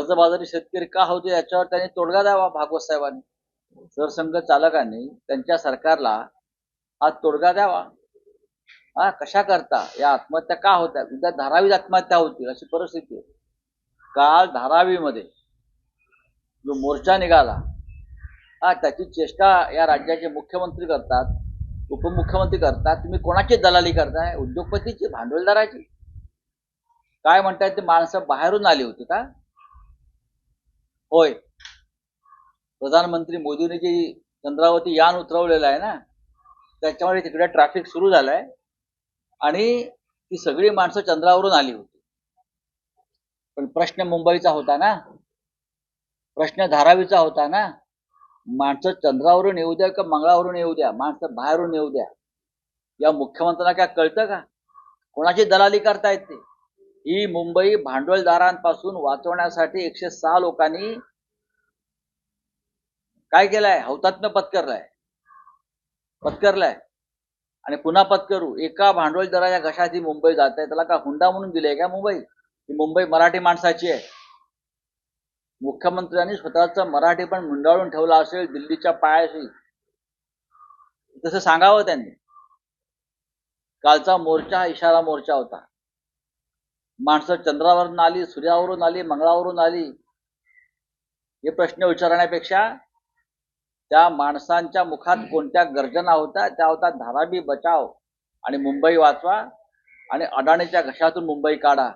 कर्जबाजारी शेतकरी का होते याच्यावर त्यांनी तोडगा द्यावा भागवत साहेबांनी. सरसंघ चालकांनी त्यांच्या सरकारला हा तोडगा द्यावा. हा कशा करता? या आत्महत्या का होत्या? उद्या धारावीत आत्महत्या होतील अशी परिस्थिती आहे. काल धारावीमध्ये जो मोर्चा निघाला हा त्याची चेष्टा या राज्याचे मुख्यमंत्री करतात उपमुख्यमंत्री करतात. तुम्ही कोणाची दलाली करताय? उद्योगपतीची भांडवलदाराची. काय म्हणताय ते? माणसं बाहेरून आली होती का? होय. प्रधानमंत्री मोदींनी जी चंद्रावरती यान उतरवलेलं आहे ना? त्याच्यामुळे तिकडे ट्रॅफिक सुरू झालाय. आणि ती सगळी माणसं चंद्रावरून आली होती. पण प्रश्न मुंबईचा होता ना? प्रश्न धारावीचा होता ना? माणसं चंद्रावरून येऊ द्या का मंगळावरून येऊ द्या? माणसं बाहेरून येऊ द्या. या मुख्यमंत्र्यांना काय कळतं का? कोणाची दलाली करतायत ते? ही मुंबई भांडवलदारांपासून वाचवण्यासाठी एकशे सहा लोकांनी काय केलंय? हौतात्म्य पत्करलाय. पत्करलाय. आणि पुन्हा पत्करू. एका भांडवलदाराच्या घशात ही मुंबई जात आहे. त्याला का हुंडा म्हणून दिले का मुंबई? ही मुंबई मराठी माणसाची आहे. मुख्यमंत्र्यांनी स्वतःचं मराठी पण मुंडाळून ठेवला असेल दिल्लीच्या पायाशी. तसं सांगावं त्यांनी. कालचा मोर्चा इशारा मोर्चा होता. माणसं चंद्रावरून आली सूर्यावरून आली मंगळावरून आली हे प्रश्न विचारण्यापेक्षा त्या माणसांच्या मुखात कोणत्या गर्जना होत्या त्या होत्या धारावी बचाव आणि मुंबई वाचवा आणि अडाणीच्या घशातून मुंबई काढा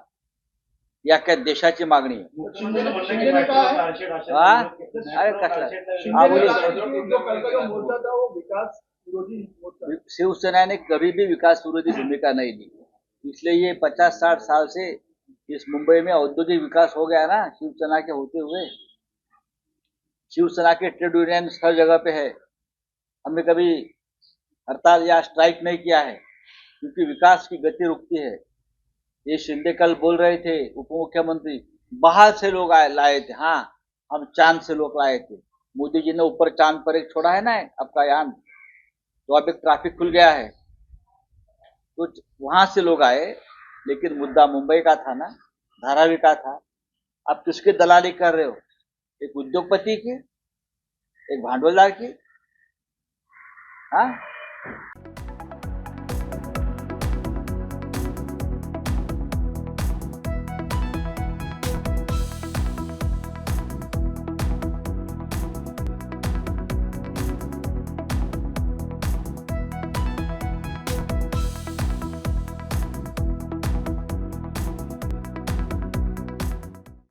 या काय देशाची मागणी आहे शिंदेने शिंदे ने कहा? अरे कसला शिंदे ने बोलिए. कहा कि जो कल का जो मोर्चा था वो विकास विरोधी भूमिका नहीं दी पिछले ये पचास साठ साल से इस मुंबई में औद्योगिक विकास हो गया ना, शिवसेना के होते हुए। शिवसेना के ट्रेड यूनियन हर जगह पे है। हमने कभी हड़ताल या स्ट्राइक नहीं किया है, क्योंकि विकास की गति रुकती है। ये शिंदे कल बोल रहे थे उप मुख्यमंत्री बाहर से लोग आए, लाए थे। हाँ हम चाँद से लोग लाए थे। मोदी जी ने ऊपर चाँद पर एक छोड़ा है ना, आपका यान तो अब एक ट्रैफ़िक खुल गया है। तो वहाँ से लोग आए, लेकिन मुद्दा मुंबई का था ना, धारावी का था। आप किसके दलाली कर रहे हो? एक उद्योगपति की, एक भांडवलदार की? हाँ?